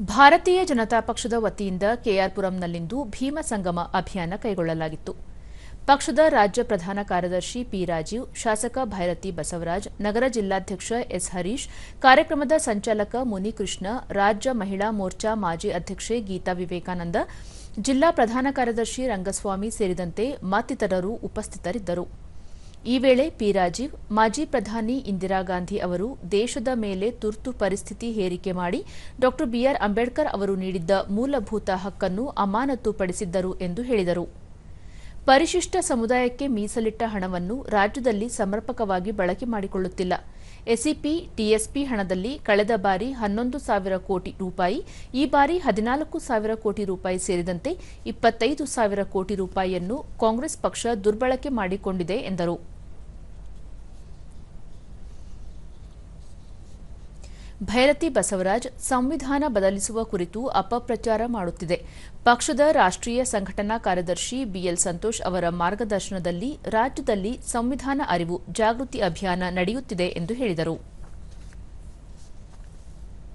ಭಾರತೀಯ ಜನತಾ ಪಕ್ಷದ ವತಿಯಿಂದ ಕೆಆರ್ಪುರಂನಲ್ಲಿಂದು ಭೀಮ ಸಂಗಮ ಅಭಿಯಾನ ಕೈಗೊಳ್ಳಲಾಗಿತ್ತು. ಪಕ್ಷದ ರಾಜ್ಯ ಪ್ರಧಾನ ಕಾರ್ಯದರ್ಶಿ ಪಿ ರಾಜೀವ್, ಶಾಸಕ ಭೈರತಿ ಬಸವರಾಜ್, ನಗರ ಜಿಲ್ಲಾಧ್ಯಕ್ಷ ಎಸ್ ಹರೀಶ್, ಕಾರ್ಯಕ್ರಮದ ಸಂಚಾಲಕ ಮುನಿಕೃಷ್ಣ, ರಾಜ್ಯ ಮಹಿಳಾ ಮೋರ್ಚಾ ಮಾಜಿ ಅಧ್ಯಕ್ಷೆ ಗೀತಾ ವಿವೇಕಾನಂದ, ಜಿಲ್ಲಾ ಪ್ರಧಾನ ಕಾರ್ಯದರ್ಶಿ ರಂಗಸ್ವಾಮಿ ಸೇರಿದಂತೆ ಮತ್ತಿತರರು ಉಪಸ್ಥಿತರಿದ್ದರು. ಈ ವೇಳೆ ಪಿ ರಾಜೀವ್, ಮಾಜಿ ಪ್ರಧಾನಿ ಇಂದಿರಾ ಗಾಂಧಿ ಅವರು ದೇಶದ ಮೇಲೆ ತುರ್ತು ಪರಿಸ್ಥಿತಿ ಹೇರಿಕೆ ಮಾಡಿ ಡಾ ಬಿಆರ್ ಅಂಬೇಡ್ಕರ್ ಅವರು ನೀಡಿದ್ದ ಮೂಲಭೂತ ಹಕ್ಕನ್ನು ಅಮಾನತುಪಡಿಸಿದ್ದರು ಎಂದು ಹೇಳಿದರು. ಪರಿಶಿಷ್ಟ ಸಮುದಾಯಕ್ಕೆ ಮೀಸಲಿಟ್ಟ ಹಣವನ್ನು ರಾಜ್ಯದಲ್ಲಿ ಸಮರ್ಪಕವಾಗಿ ಬಳಕೆ ಮಾಡಿಕೊಳ್ಳುತ್ತಿಲ್ಲ. ಎಸ್ಸಿಪಿ, ಟಿಎಸ್ಪಿ ಹಣದಲ್ಲಿ ಕಳೆದ ಬಾರಿ ಹನ್ನೊಂದು ಸಾವಿರ ಕೋಟಿ ರೂಪಾಯಿ, ಈ ಬಾರಿ ಹದಿನಾಲ್ಕು ಸಾವಿರ ಕೋಟಿ ರೂಪಾಯಿ ಸೇರಿದಂತೆ ಇಪ್ಪತ್ತೈದು ಸಾವಿರ ಕೋಟಿ ರೂಪಾಯಿಯನ್ನು ಕಾಂಗ್ರೆಸ್ ಪಕ್ಷ ದುರ್ಬಳಕೆ ಮಾಡಿಕೊಂಡಿದೆ ಎಂದರು. ಭೈರತಿ ಬಸವರಾಜ್ ಸಂವಿಧಾನ ಬದಲಿಸುವ ಕುರಿತು ಅಪಪ್ರಚಾರ ಮಾಡುತ್ತಿದೆ. ಪಕ್ಷದ ರಾಷ್ಟ್ರೀಯ ಸಂಘಟನಾ ಕಾರ್ಯದರ್ಶಿ ಬಿಎಲ್ ಸಂತೋಷ್ ಅವರ ಮಾರ್ಗದರ್ಶನದಲ್ಲಿ ರಾಜ್ಯದಲ್ಲಿ ಸಂವಿಧಾನ ಅರಿವು ಜಾಗೃತಿ ಅಭಿಯಾನ ನಡೆಯುತ್ತಿದೆ ಎಂದು ಹೇಳಿದರು.